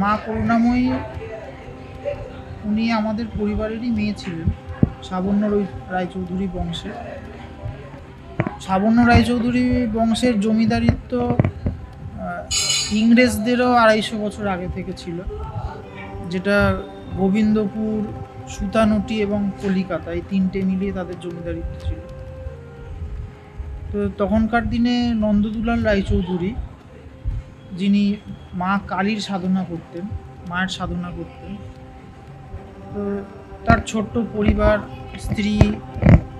মা করুণাময়ী, উনি আমাদের পরিবারেরই মেয়ে ছিলেন, সাবর্ণ রায়চৌধুরী বংশের। সাবর্ণ রায়চৌধুরী বংশের জমিদারিত্ব ইংরেজদেরও আড়াইশো বছর আগে থেকে ছিল, যেটা গোবিন্দপুর, সুতানুটি এবং কলিকাতা, এই তিনটে মিলিয়ে তাদের জমিদারিত্ব ছিল। তো তখনকার দিনে নন্দদুলাল রায়চৌধুরী যিনি মা কালীর সাধনা করতেন, মায়ের সাধনা করতেন। তো তার ছোট্ট পরিবার, স্ত্রী,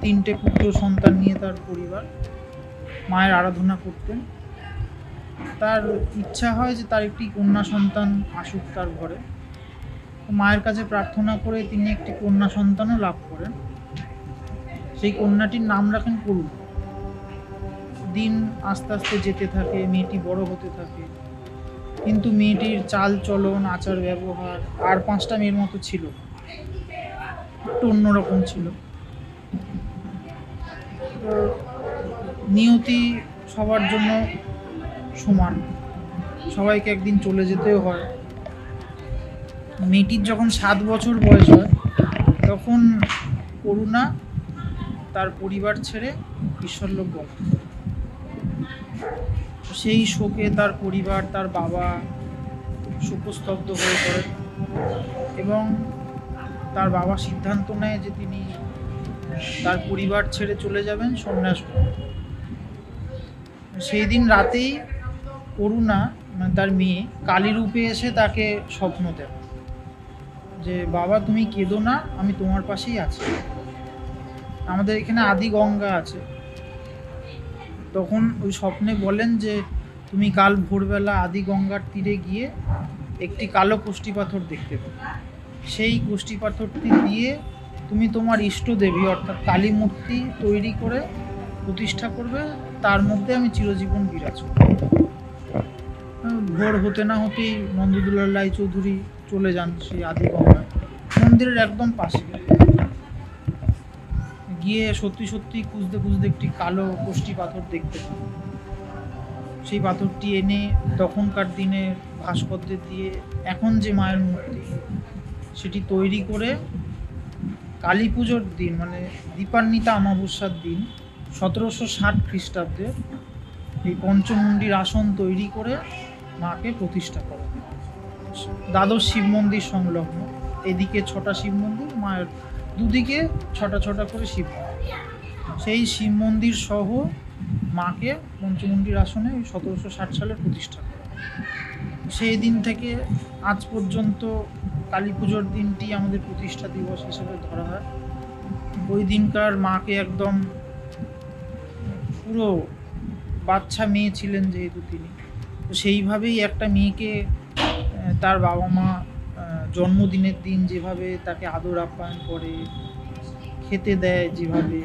তিনটে পুত্র সন্তান নিয়ে তার পরিবার মায়ের আরাধনা করতেন। তার ইচ্ছা হয় যে তার একটি কন্যা সন্তান আসুক তার ঘরে। মায়ের কাছে প্রার্থনা করে তিনি একটি কন্যা সন্তানও লাভ করেন। সেই কন্যাটির নাম রাখেন করুণ। দিন আস্তে আস্তে যেতে থাকে, মেয়েটি বড় হতে থাকে কিন্তু মেয়েটির চাল চলন, আচার ব্যবহার আর পাঁচটা মেয়ের মতো ছিল। একটু অন্যরকম ছিল নিয়তি সবার জন্য সমান সবাইকে একদিন চলে যেতেও হয় মেয়েটির যখন সাত বছর বয়স হয়, তখন করুণা তার পরিবার ছেড়ে ঈশ্বরলোক। তো সেই শোকে তার পরিবার, তার বাবা শোকস্তব্ধ হয়ে পড়ে এবং তার বাবা সিদ্ধান্ত নেয় যে তিনি তার পরিবার ছেড়ে চলে যাবেন সন্ন্যাস সেই দিন রাতেই করুণা মানে তার মেয়ে কালী রূপে এসে তাকে স্বপ্ন দেয় যে, বাবা, তুমি কেঁদো না, আমি তোমার পাশেই আছি। আমাদের এখানে আদি গঙ্গা আছে। তখন ওই স্বপ্নে বলেন যে, তুমি কাল ভোরবেলা আদি গঙ্গার তীরে গিয়ে একটি কালো কোষ্ঠী পাথর দেখতে পাবে। সেই কোষ্ঠী পাথরটি দিয়ে তুমি তোমার ইষ্ট দেবী, অর্থাৎ কালী মূর্তি তৈরি করে প্রতিষ্ঠা করবে। তার মধ্যে আমি চিরজীবন বিরাজ করব। ভোর হতে না হতেই নন্দদুলাল রায়চৌধুরী চলে যান সেই আদি গঙ্গায় মন্দিরের একদম পাশে। গিয়ে সত্যি সত্যি খুঁজতে খুঁজতে একটি কালো কোষ্ঠী পাথর দেখতে সেই পাথরটি এনে তখনকার দিনে ভাস্করদের দিয়ে এখন যে মায়ের মূর্তি, সেটি তৈরি করে কালী পুজোর দিন মানে দীপান্বিতা অমাবস্যার দিন সতেরোশো ষাট খ্রিস্টাব্দে এই পঞ্চমুণ্ডির আসন তৈরি করে মাকে প্রতিষ্ঠা করে দ্বাদশ শিব মন্দির সংলগ্ন। এদিকে ছটা শিব মন্দির মায়ের দুদিকে ছটা ছটা করে শিব সেই শিব মন্দির সহ মাকে পঞ্চমুণ্ডির আসনে ওই সতেরোশো ষাট সালে প্রতিষ্ঠা করে সেই দিন থেকে আজ পর্যন্ত কালী পুজোর দিনটি আমাদের প্রতিষ্ঠা দিবস হিসেবে ধরা হয়। ওই দিনকার মাকে একদম পুরো বাচ্চা মেয়ে ছিলেন যেহেতু তিনি। তো সেইভাবেই একটা মেয়েকে তার বাবা মা জন্মদিনের দিন যেভাবে তাকে আদর আপ্যায়ন করে, খেতে দেয় যেভাবে।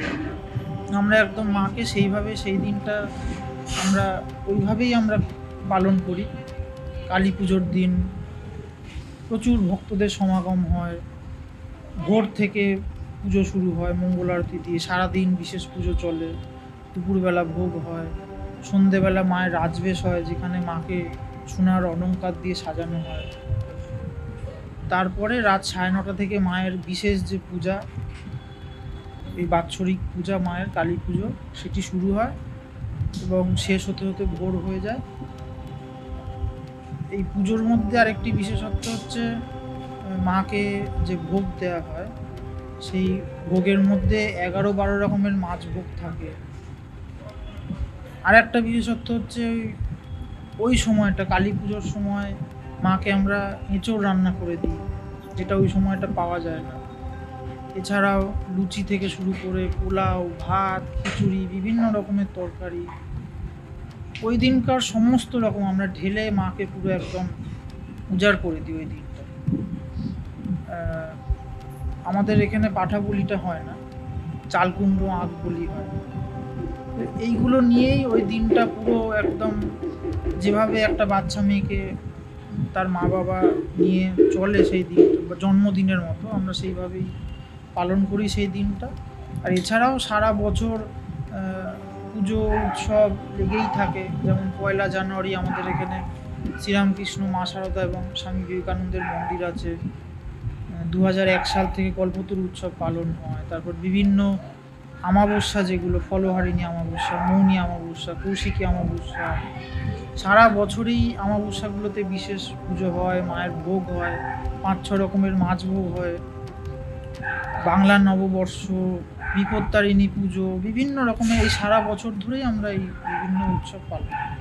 আমরা একদম মাকে সেইভাবে সেই দিনটা আমরা ওইভাবেই আমরা পালন করি। কালী পুজোর দিন প্রচুর ভক্তদের সমাগম হয়। ভোর থেকে পুজো শুরু হয়, মঙ্গল আরতি দিয়ে। সারাদিন বিশেষ পুজো চলে। দুপুরবেলা ভোগ হয়। সন্ধেবেলা মায়ের রাজবেশ হয়, যেখানে মাকে সোনার অলংকার দিয়ে সাজানো হয়। তারপরে রাত সাড়ে নটা থেকে মায়ের বিশেষ যে পূজা, এই বাৎসরিক পূজা, মায়ের কালী পুজো, সেটি শুরু হয় এবং শেষ হতে হতে ভোর হয়ে যায়। এই পুজোর মধ্যে আরেকটি বিশেষত্ব হচ্ছে মাকে যে ভোগ দেওয়া হয়, সেই ভোগের মধ্যে এগারো বারো রকমের মাছ ভোগ থাকে। আর একটা বিশেষত্ব হচ্ছে, ওই- সময়টা, কালী পুজোর সময় মাকে আমরা এঁচোড় রান্না করে দিই, যেটা ওই সময়টা পাওয়া যায় না। এছাড়াও লুচি থেকে শুরু করে পোলাও, ভাত, খিচুড়ি, বিভিন্ন রকমের তরকারি। ওই দিনকার সমস্ত রকম আমরা ঢেলে মাকে পুরো একদম উজাড় করে দিই ওই দিনটা। আমাদের এখানে পাঠা বলিটা হয় না, চাল কুমড়ো আখ বলি হয়। এইগুলো নিয়েই ওই দিনটা পুরো একদম যেভাবে একটা বাচ্চা মেয়েকে তার মা বাবা নিয়ে চলে সেই দিনটা জন্মদিনের মতো। আমরা সেইভাবেই পালন করি সেই দিনটা। আর এছাড়াও সারা বছর পুজো, উৎসব লেগেই থাকে। যেমন পয়লা জানুয়ারি আমাদের এখানে শ্রীরামকৃষ্ণ, মা সারদা এবং স্বামী বিবেকানন্দের মন্দির আছে। দু এক সাল থেকে কল্পতরু উৎসব পালন হয়। তারপর বিভিন্ন আমাবস্যা যেগুলো, ফলহারিণী আমাবস্যা, মৌনী আমাবস্যা, কৌশিকী আমাবস্যা সারা বছরই আমাবস্যাগুলোতে বিশেষ পুজো হয়, মায়ের ভোগ হয়, পাঁচ, ছ রকমের মাছ ভোগ হয় বাংলার নববর্ষ, বিপত্তারিণী পুজো, বিভিন্ন রকমের এই সারা বছর ধরেই আমরা এই বিভিন্ন উৎসব পালন করি।